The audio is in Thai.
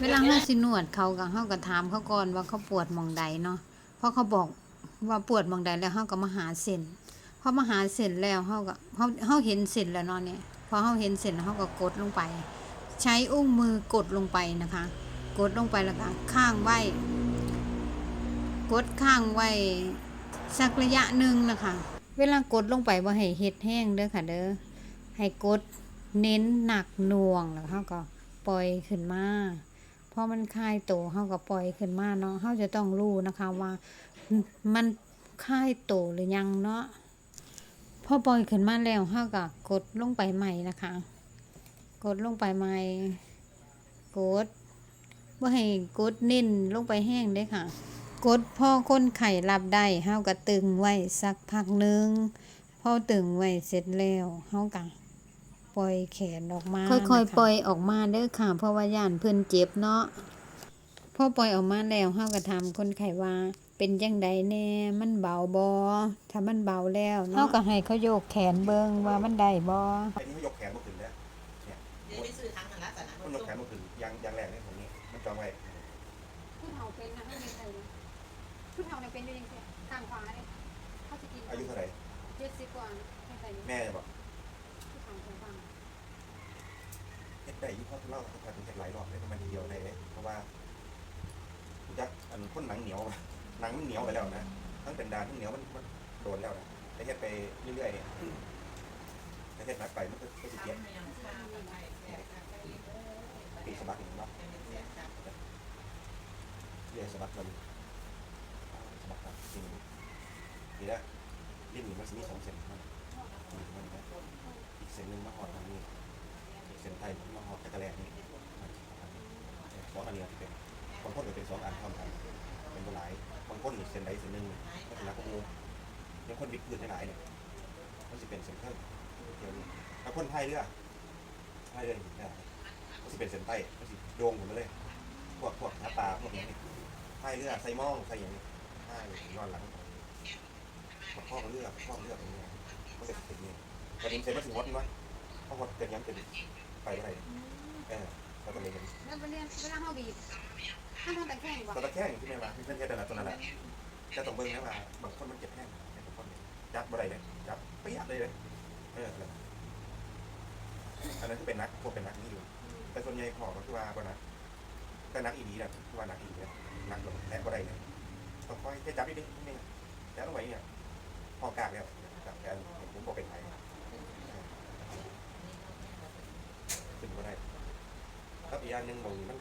เวลาเฮาสินวดเขาก็เฮาก็ถามเขาก่อนว่าเขาปวดมองใดเนาะเพราะเขาบอกว่าปวดมองใดแล้วเฮาก็มาหาเส้นพอมาหาเส้นแล้วเฮาก็เฮาเฮาเห็นเส้นแล้วเนาะเนี่ยพอเฮาเห็นเส้นแล้วเฮาก็กดลงไป ใช้อุ้งมือกดลงไปนะคะ กดลงไปแล้วก็ข้างไว้กดข้างไว้สักระยะหนึ่งนะคะ เวลากดลงไปบ่าให้เฮ็ดแห้งเด้อค่ะเด้อให้กดเน้นหนักหน่วงแล้วเฮาก็ ปล่อยขึ้นมาพอมันคลายตัวเฮาก็ปล่อยขึ้นมาเนาะเฮาจะต้องรู้นะคะว่า มันคลายตัวหรือยังเนาะพอปล่อยขึ้นมาแล้วเฮาก็กดลงไปใหม่นะคะ กดลงไปใหม่ กดบ่าให้กดเน้นลงไปแห้งเด้ค่ะ กดพ่อคนไข้รับได้เฮาก็ตึงไว้สักพักหนึงพอตึงไว้เสร็จแล้วเฮาก็ ปล่อยแขนออกมาค่อยๆ ปล่อยออกมาเด้อค่ะ เพราะว่าย่านเพิ่นเจ็บเนาะพอปล่อยออกมาแล้วเฮาก็ถามคนไข้ว่าเป็นจังใดแน่มันเบาบ่ถ้ามันเบาแล้วเนาะเฮาก็ให้เขาโยกแขนเบิ่งว่ามันได้บ่ไอ้นี่มันยกแขนมาขึ้นแล้วเดี๋ยวไปซื้อทั้งนั้นละแต่นะมันยกแขนมาขึ้นยางยางแรงเนี่ยผมนี่มันจองไว้ผู้เฒ่าเป็นนะเขาเป็นใครผู้เฒ่าเนี่ยเป็นอยู่จังซี่ข้างขวาเนี่ยเขาสิกินอายุเท่าไหร่70กว่าเป็นใครแม่จะบอก ผู้เขาฟังเฮ็ดได้อยุคพ่อเล่าเขาถึงจะหลายรอบเลยมันทีเดียวได้เลยเพราะว่ายักษ์อันพ่นหนังเหนียวอะหนังมันเหนียวไปแล้วนะทั้งเป็นดานทั้งเหนียวมันมันโดนแล้วนะแต่เฮ็ดไปเรื่อยๆเนี่ยแต่เฮ็ดหนักไปมันก็ก็สิเจ็บปีสะบักหนึ่งเนาะเรียกสะบักมันสะบักครับจริงทีแรกลิ้นนี่มันจะมีสองเส้นนะ อีกเส้นหนึ่งมาหอดทางนี้อีกเส้นไทยมาหอดตะกะแลนี่สองอันนี้ที่เป็นบางคนก็เป็นสองอันพร้อมกันเป็นหลายบางคนนี่เส้นใดเส้นหนึ่งก็เป็นนักมูยังคนบิดพื้นหลายเนี่ยมันจะเป็นเส้นเพิ่มเดียวนี้ถ้าคนไทยเรือไทยเรือนี่ได้มันจะเป็นเส้นใต้มันจะโยงหมดเลยพวกพวกหน้าตาพวกนี้ไทยเรือใส่หมองใส่อย่างนี้ไทยย้อนหลังข้อเรือข้อเรือตรงนี้ มันจะเป็นนี่ประเด็นเสร็จมาถึงวัดมั้ยเพราะวัดเต็มยังเต็มไปเมื่อไหร่เออเราก็เลยเห็นแล้วเวลาเวลาเฮาบีบถ้าทำแต่แข้งบ่ตอนตะแคงที่ไม่มาที่เพื่อนเทศแต่ละตัวนั่นแหละจะต้องเบิ่งนะว่าบางคนมันเจ็บแห้งบางคนจับบ่ได้เลยจับเปียกเลยเลยเอออันนั้นคือเป็นนักพวกเป็นนักนี่อยู่ แต่ส่วนใหญ่ขอก็คือว่าบ่นะแต่นักอีดีนะคือว่านักอีดีเนี่ยนักแบบแตะบ่ได้เลยต้องคอยจะจับนิดนึงนิดนึงจับลงไปเนี่ยพอกากแล้ว กับแกผมบอกเป็นไทยขึ้นบ่ได้แล้วอีกอย่างหนึ่งมองมัน